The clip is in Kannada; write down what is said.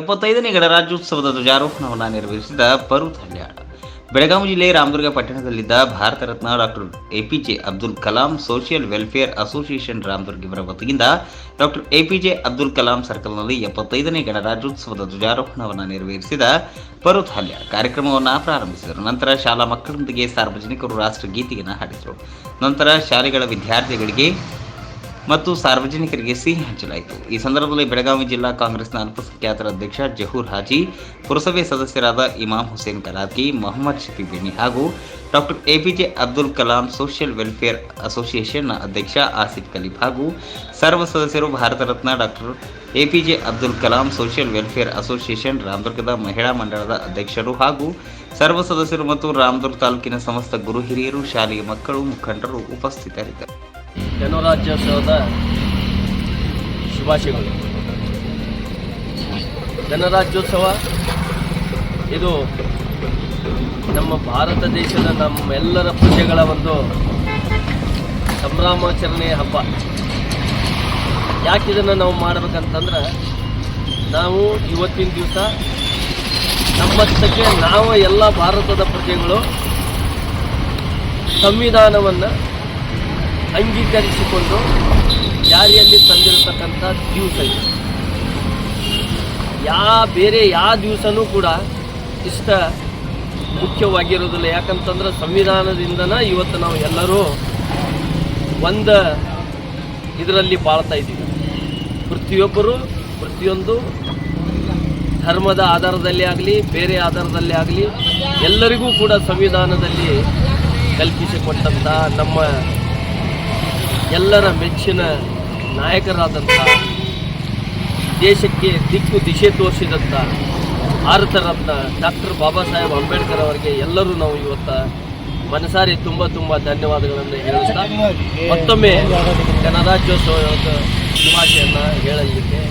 ಎಪ್ಪತ್ತೈದನೇ ಗಣರಾಜ್ಯೋತ್ಸವದ ಧ್ವಜಾರೋಹಣವನ್ನು ನೆರವೇರಿಸಿದ ಪರುತ್ ಹಳ್ಯಾಳ ಬೆಳಗಾವಿ ಜಿಲ್ಲೆ Ramdurg ಪಟ್ಟಣದಲ್ಲಿದ್ದ Bharat Ratna doctor APJ Abdul Kalam social welfare association Ramadurga ಇವರ ವತಿಯಿಂದ ಡಾಕ್ಟರ್ ಎಪಿಜೆ ಅಬ್ದುಲ್ ಕಲಾಂ ಸರ್ಕಲ್ನಲ್ಲಿ ಎಪ್ಪತ್ತೈದನೇ ಗಣರಾಜ್ಯೋತ್ಸವದ ಧ್ವಜಾರೋಹಣವನ್ನು ನೆರವೇರಿಸಿದ ಹಲ್ಯ ಕಾರ್ಯಕ್ರಮವನ್ನು ಪ್ರಾರಂಭಿಸಿದರು. ನಂತರ ಶಾಲಾ ಮಕ್ಕಳೊಂದಿಗೆ ಸಾರ್ವಜನಿಕರು ರಾಷ್ಟ್ರಗೀತೆಯನ್ನು ಹಾಡಿದರು. ನಂತರ ಶಾಲೆಗಳ ವಿದ್ಯಾರ್ಥಿಗಳಿಗೆ ಮತ್ತು ಸಾರ್ವಜನಿಕರಿಗೆ ಸಿಹಿ ಹಂಚಲಾಯಿತು. ಈ ಸಂದರ್ಭದಲ್ಲಿ ಬೆಳಗಾವಿ ಜಿಲ್ಲಾ ಕಾಂಗ್ರೆಸ್ನ ಅಲ್ಪಸಂಖ್ಯಾತರ ಅಧ್ಯಕ್ಷ ಜಹೂರ್ ಹಾಜಿ, ಪುರಸಭೆ ಸದಸ್ಯರಾದ ಇಮಾಮ್ ಹುಸೇನ್ ಕಲಾತಿ ಮೊಹಮ್ಮದ್ ಶಫಿ ಬೆನಿ ಹಾಗೂ doctor APJ Abdul Kalam social welfare ಅಸೋಸಿಯೇಷನ್ನ ಅಧ್ಯಕ್ಷ ಆಸಿಫ್ ಕಲೀಫ್ ಹಾಗೂ ಸರ್ವ ಸದಸ್ಯರು Bharat Ratna doctor APJ Abdul Kalam social welfare association, ರಾಮದುರ್ಗದ ಮಹಿಳಾ ಮಂಡಳದ ಅಧ್ಯಕ್ಷರು ಹಾಗೂ ಸರ್ವ ಸದಸ್ಯರು ಮತ್ತು ರಾಮದುರ್ಗ ತಾಲೂಕಿನ ಸಮಸ್ತ ಗುರು ಹಿರಿಯರು, ಶಾಲೆಯ ಮಕ್ಕಳು, ಮುಖಂಡರು ಉಪಸ್ಥಿತರಿದ್ದರು. ಗಣರಾಜ್ಯೋತ್ಸವದ ಶುಭಾಶಯಗಳು. ಗಣರಾಜ್ಯೋತ್ಸವ, ಇದು ನಮ್ಮ ಭಾರತ ದೇಶದ ನಮ್ಮೆಲ್ಲರ ಪ್ರಜೆಗಳ ಒಂದು ಸಂಭ್ರಮಾಚರಣೆಯ ಹಬ್ಬ. ಯಾಕೆ ಇದನ್ನು ನಾವು ಮಾಡಬೇಕಂತಂದ್ರೆ, ನಾವು ಇವತ್ತಿನ ದಿವಸ ನಮ್ಮಷ್ಟಕ್ಕೆ ನಾವು ಎಲ್ಲ ಭಾರತದ ಪ್ರಜೆಗಳು ಸಂವಿಧಾನವನ್ನು ಅಂಗೀಕರಿಸಿಕೊಂಡು ಜಾರಿಯಲ್ಲಿ ತಂದಿರತಕ್ಕಂಥ ದಿವಸ ಇದು. ಯಾ, ಬೇರೆ ಯಾವ ದಿವಸನೂ ಕೂಡ ಇಷ್ಟ ಮುಖ್ಯವಾಗಿರೋದಿಲ್ಲ. ಯಾಕಂತಂದ್ರೆ ಸಂವಿಧಾನದಿಂದನ ಇವತ್ತು ನಾವು ಎಲ್ಲರೂ ಒಂದು ಇದರಲ್ಲಿ ಬಾಳ್ತಾ ಇದ್ದೀವಿ. ಪ್ರತಿಯೊಬ್ಬರು ಪ್ರತಿಯೊಂದು ಧರ್ಮದ ಆಧಾರದಲ್ಲಿ ಆಗಲಿ, ಬೇರೆ ಆಧಾರದಲ್ಲಿ ಆಗಲಿ ಎಲ್ಲರಿಗೂ ಕೂಡ ಸಂವಿಧಾನದಲ್ಲಿ ಕಲ್ಪಿಸಿಕೊಟ್ಟಂಥ ನಮ್ಮ ಎಲ್ಲರ ಮೆಚ್ಚಿನ ನಾಯಕರಾದಂಥ ದೇಶಕ್ಕೆ ದಿಕ್ಕು ದಿಶೆ ತೋರಿಸಿದಂಥ ಭಾರತ ರತ್ನ ಡಾಕ್ಟರ್ ಬಾಬಾ ಸಾಹೇಬ್ ಅಂಬೇಡ್ಕರ್ ಅವರಿಗೆ ಎಲ್ಲರೂ ನಾವು ಇವತ್ತು ಮನಸಾರಿ ತುಂಬ ತುಂಬ ಧನ್ಯವಾದಗಳನ್ನು ಹೇಳುತ್ತಾ ಮತ್ತೊಮ್ಮೆ ಗಣರಾಜ್ಯೋತ್ಸವ ಶುಭಾಶಯನ್ನು ಹೇಳಲಿಕ್ಕೆ